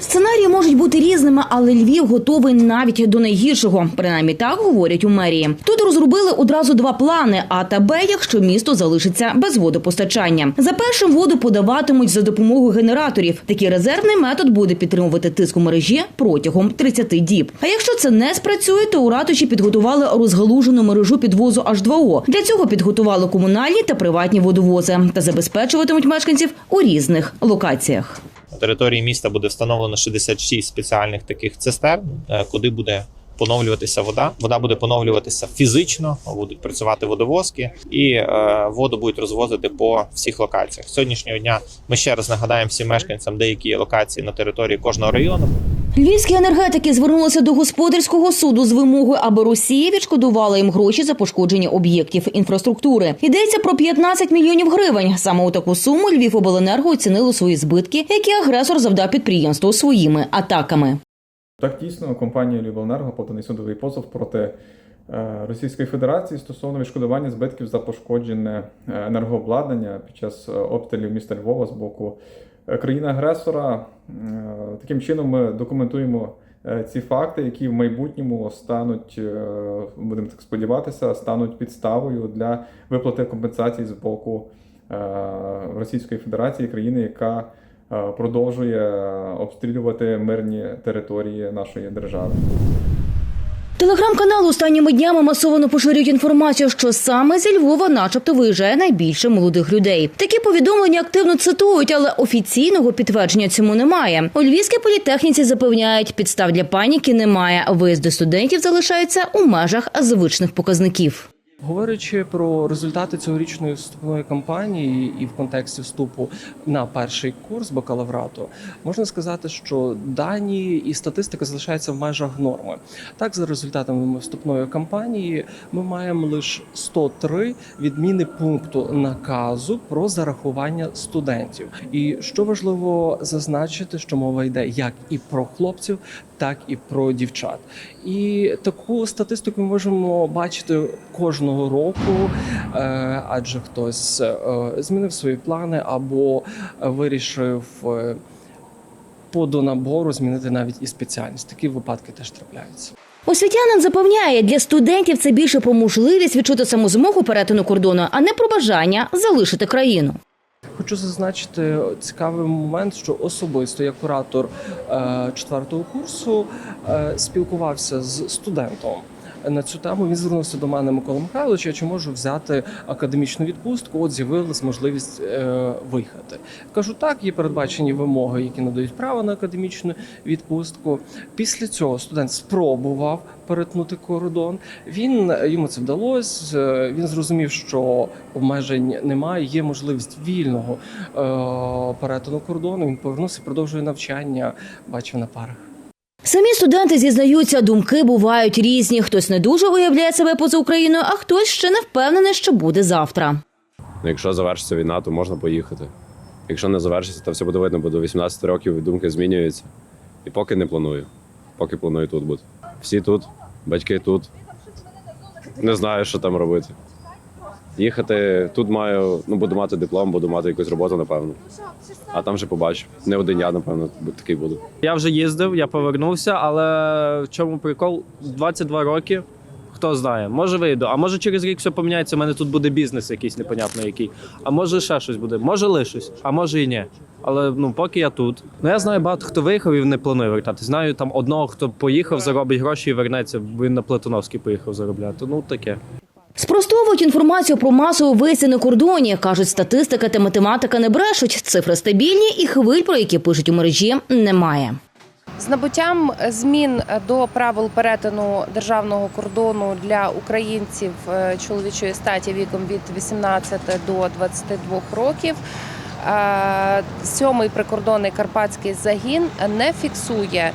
Сценарії можуть бути різними, але Львів готовий навіть до найгіршого. Принаймні так говорять у мерії. Тут розробили одразу два плани: А та Б, якщо місто залишиться без водопостачання. За першим воду подаватимуть за допомогою генераторів. Такий резервний метод буде підтримувати тиск у мережі протягом 30 діб. А якщо це не спрацює, то у ратуші підготували розгалужену мережу підвозу H2O. Для цього підготували комунальні та приватні водовози та забезпечуватимуть мешканців у різних локаціях. Території міста буде встановлено 66 спеціальних таких цистерн, е, куди буде поновлюватися вода. Вода буде поновлюватися фізично, будуть працювати водовозки, і е, воду будуть розвозити по всіх локаціях. Сьогоднішнього дня ми ще раз нагадаємо всім мешканцям, деякі локації на території кожного району. Львівські енергетики звернулися до господарського суду з вимогою, аби Росія відшкодувала їм гроші за пошкодження об'єктів інфраструктури. Йдеться про 15 мільйонів гривень. Саме у таку суму Львівобленерго оцінило свої збитки, які агресор завдав підприємству своїми атаками. Так дійсно компанія «Львівенерго» поданий судовий позов проти е, Російської Федерації стосовно відшкодування збитків за пошкоджене е, енергообладнання під час е, обстрілів міста Львова з боку е, країни-агресора. Е, Таким чином ми документуємо е, ці факти, які в майбутньому стануть, е, будемо так сподіватися, стануть підставою для виплати компенсацій з боку Російської Федерації, країни, яка продовжує обстрілювати мирні території нашої держави. Телеграм-канали останніми днями масово поширюють інформацію, що саме зі Львова, начебто, виїжджає найбільше молодих людей. Такі повідомлення активно цитують, але офіційного підтвердження цьому немає. У Львівській політехніці запевняють, підстав для паніки немає. Виїзди студентів залишаються у межах звичних показників. Говорячи про результати цьогорічної вступної кампанії і в контексті вступу на перший курс бакалаврату, можна сказати, що дані і статистика залишаються в межах норми. Так, за результатами вступної кампанії, ми маємо лише 103 відміни пункту наказу про зарахування студентів. І що важливо зазначити, що мова йде як і про хлопців, так і про дівчат. І таку статистику ми можемо бачити кожного року, е, адже хтось е, змінив свої плани або вирішив е, по донабору змінити навіть і спеціальність. Такі випадки теж трапляються. Освітянин запевняє, для студентів це більше про можливість відчути самозмогу перетину кордону, а не про бажання залишити країну. Хочу зазначити цікавий момент, що особисто як куратор четвертого курсу спілкувався з студентом. На цю тему він звернувся до мене Микола Михайловича, чи можу взяти академічну відпустку. От з'явилась можливість е, виїхати. Кажу, так, є передбачені вимоги, які надають право на академічну відпустку. Після цього студент спробував перетнути кордон. Він йому це вдалося. е, Він зрозумів, що обмежень немає. Є можливість вільного е, перетину кордону. Він повернувся, продовжує навчання. Бачив на парах. Самі студенти зізнаються, думки бувають різні. Хтось не дуже уявляє себе поза Україною, а хтось ще не впевнений, що буде завтра. Ну, Якщо завершиться війна, то можна поїхати. Якщо не завершиться, то все буде видно, бо до 18 років думки змінюються. І поки не планую. Поки планую тут бути. Всі тут, батьки тут. Не знаю, що там робити. Їхати тут маю, ну буду мати диплом, буду мати якусь роботу, напевно. А там вже побачу. Не один я, напевно, такий буду. Я вже їздив, я повернувся, але в чому прикол? 22 роки. Хто знає, може вийду, а може через рік все поміняється. У мене тут буде бізнес якийсь непонятно який. А може ще щось буде, може лишусь, а може і ні. Але ну поки я тут. Ну я знаю багато хто виїхав і не планує вертати. Знаю там одного, хто поїхав, заробить гроші і вернеться. Він на Платоновський поїхав заробляти. Ну таке. Спростовують інформацію про масову виїзди на кордоні. Кажуть, статистика та математика не брешуть. Цифри стабільні і хвиль, про які пишуть у мережі, немає. З набуттям змін до правил перетину державного кордону для українців е, чоловічої статі віком від 18 до 22 років. е, Сьомий прикордонний карпатський загін не фіксує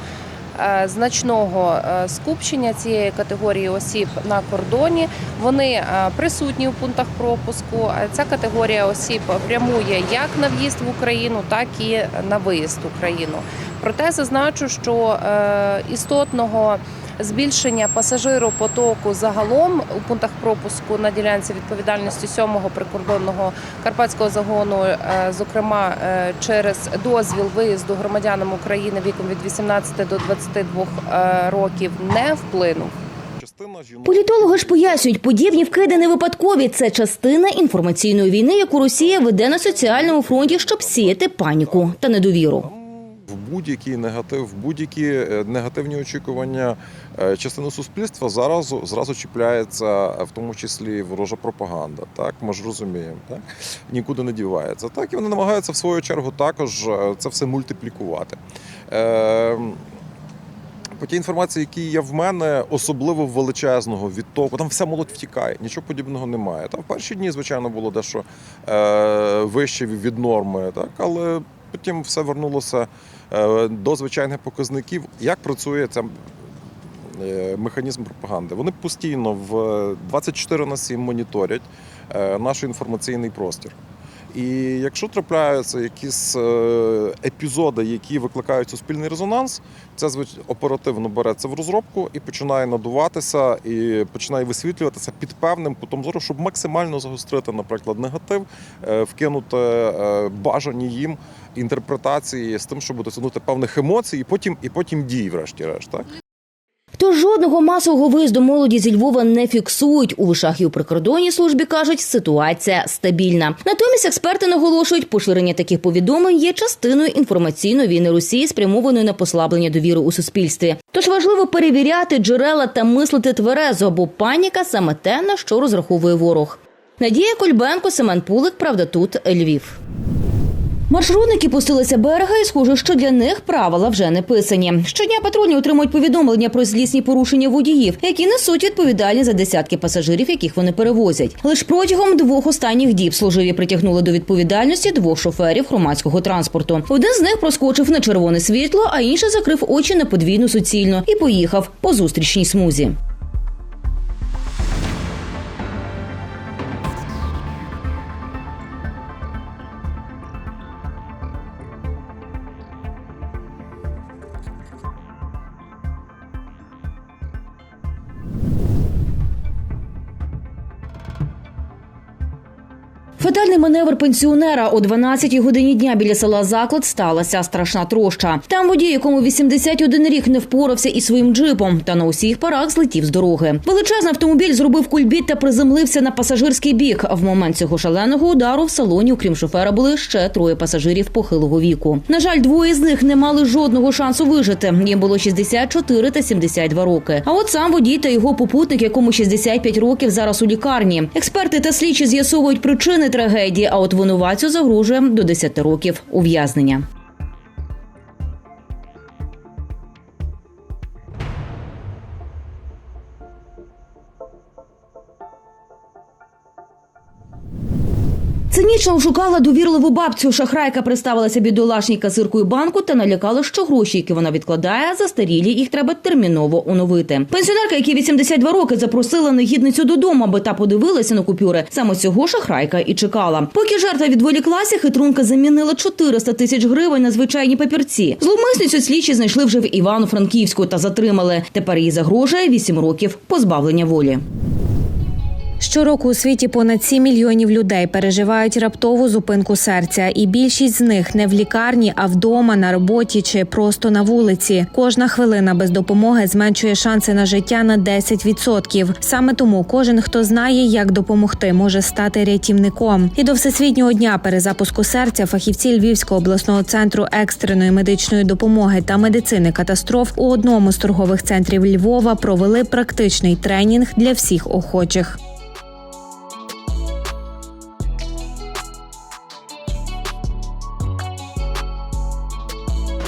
значного е, скупчення цієї категорії осіб на кордоні. Вони е, присутні у пунктах пропуску. Е, Ця категорія осіб прямує як на в'їзд в Україну, так і на виїзд в Україну. Проте зазначу, що е, істотного збільшення пасажиропотоку загалом у пунктах пропуску на ділянці відповідальності 7-го прикордонного карпатського загону, е, зокрема е, через дозвіл виїзду громадянам України віком від 18 до 22 е, років не вплинув. Політологи ж пояснюють, подібні вкиди не випадкові. Це частина інформаційної війни, яку Росія веде на соціальному фронті, щоб сіяти паніку та недовіру. В будь-який негатив, в будь-які е, негативні очікування е, частини суспільства зараз зразу чіпляється, в тому числі ворожа пропаганда. Так ми ж розуміємо, так нікуди не дівається. Так і вони намагаються в свою чергу також е, це все мультиплікувати. По тій інформації, які є в мене, особливо величезного відтоку, там вся молодь втікає, нічого подібного немає. Там в перші дні, звичайно, було дещо е, вище від норми, так, але потім все вернулося е, до звичайних показників. Як працює ця е, механізм пропаганди? Вони постійно в 24 на 7 моніторять е, наш інформаційний простір. І якщо трапляються якісь е, епізоди, які викликають суспільний резонанс, це оперативно береться в розробку і починає надуватися, і починає висвітлюватися під певним кутом зору, щоб максимально загострити, наприклад, негатив, е, вкинути е, бажані їм інтерпретації з тим, щоб досягнути певних емоцій, і потім, і потім дій, врешті-решт. Тож жодного масового виїзду молоді зі Львова не фіксують. У вишах і у прикордонній службі кажуть, ситуація стабільна. Натомість експерти наголошують, поширення таких повідомлень є частиною інформаційної війни Росії, спрямованої на послаблення довіри у суспільстві. Тож важливо перевіряти джерела та мислити тверезо, бо паніка саме те, на що розраховує ворог. Надія Кольбенко, Семен Пулик, правда, тут Львів. Маршрутники пустилися берега, і схоже, що для них правила вже не писані. Щодня патрульні отримують повідомлення про злісні порушення водіїв, які несуть відповідальність за десятки пасажирів, яких вони перевозять. Лише протягом двох останніх діб служиві притягнули до відповідальності двох шоферів громадського транспорту. Один з них проскочив на червоне світло, а інший закрив очі на подвійну суцільну і поїхав по зустрічній смузі. Маневр пенсіонера о 12-й годині дня біля села Заклад сталася страшна троща. Там водій, якому 81 рік не впорався із своїм джипом, та на усіх парах злетів з дороги. Величезний автомобіль зробив кульбіт та приземлився на пасажирський бік. В момент цього шаленого удару в салоні, окрім шофера, були ще троє пасажирів похилого віку. На жаль, двоє з них не мали жодного шансу вижити. Їм було 64 та 72 роки. А от сам водій та його попутник, якому 65 років, зараз у лікарні. Експерти та слідчі з'ясовують причини трагедії. А от винуватцю загрожує до 10 років ув'язнення. Цинічно ошукала довірливу бабцю. Шахрайка представилася бідолашній касиркою банку та налякала, що гроші, які вона відкладає, застарілі, їх треба терміново оновити. Пенсіонерка, якій 82 роки, запросила негідницю додому, аби та подивилася на купюри. Саме цього шахрайка і чекала. Поки жертва відволіклася, хитрунка замінила 400 тисяч гривень на звичайні папірці. Зловмисницю слідчі знайшли вже в Івано-Франківську та затримали. Тепер їй загрожує 8 років позбавлення волі. Щороку у світі понад 7 мільйонів людей переживають раптову зупинку серця, і більшість з них не в лікарні, а вдома, на роботі чи просто на вулиці. Кожна хвилина без допомоги зменшує шанси на життя на 10%. Саме тому кожен, хто знає, як допомогти, може стати рятівником. І до всесвітнього дня перезапуску серця фахівці Львівського обласного центру екстреної медичної допомоги та медицини катастроф у одному з торгових центрів Львова провели практичний тренінг для всіх охочих.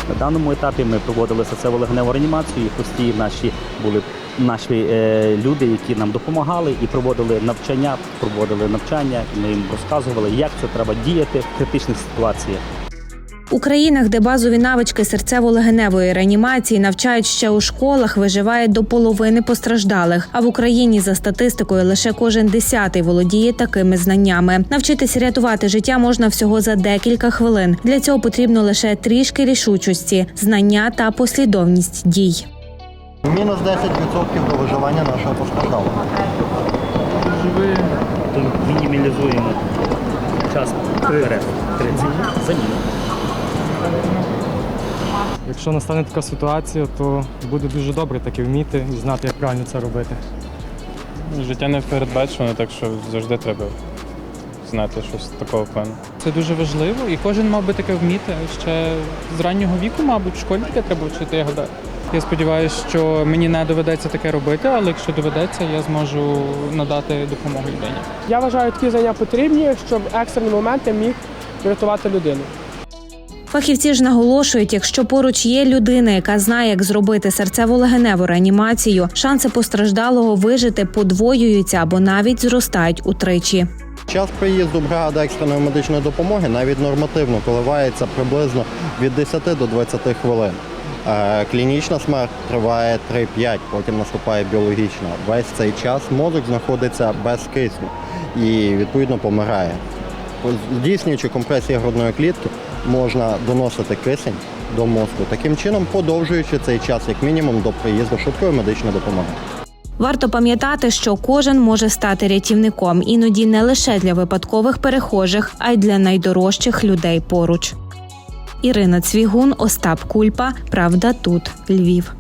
На даному етапі ми проводили серцево-легневу реанімацію. І постійно наші були наші е, люди, які нам допомагали і проводили навчання, проводили навчання. Ми їм розказували, як це треба діяти в критичних ситуаціях. У країнах, де базові навички серцево-легеневої реанімації навчають ще у школах, виживає до половини постраждалих. А в Україні за статистикою лише кожен десятий володіє такими знаннями. Навчитись рятувати життя можна всього за декілька хвилин. Для цього потрібно лише трішки рішучості, знання та послідовність дій. Мінус 10% до виживання нашого постраждалого. То мінімалізуємо час вперед. 30. Заміна. Якщо настане така ситуація, то буде дуже добре таки вміти і знати, як правильно це робити. Життя не передбачено, так що завжди треба знати щось такого плану. Це дуже важливо, і кожен мав би таке вміти. Ще з раннього віку, мабуть, в школі таке треба вчити, я гадаю. Я сподіваюся, що мені не доведеться таке робити, але якщо доведеться, я зможу надати допомогу людині. Я вважаю, такі знання потрібні, щоб екстрені моменти міг врятувати людину. Фахівці ж наголошують, якщо поруч є людина, яка знає, як зробити серцево-легеневу реанімацію, шанси постраждалого вижити подвоюються або навіть зростають утричі. Час приїзду бригади екстреної медичної допомоги навіть нормативно коливається приблизно від 10 до 20 хвилин. Е, Клінічна смерть триває 3-5, потім наступає біологічна. Весь цей час мозок знаходиться без кисню і відповідно помирає. Здійснюючи компресію грудної клітки, можна доносити кисень до мозку, таким чином подовжуючи цей час як мінімум до приїзду швидкої медичної допомоги. Варто пам'ятати, що кожен може стати рятівником, іноді не лише для випадкових перехожих, а й для найдорожчих людей поруч. Ірина Цвігун, Остап Кульпа. Правда, тут Львів.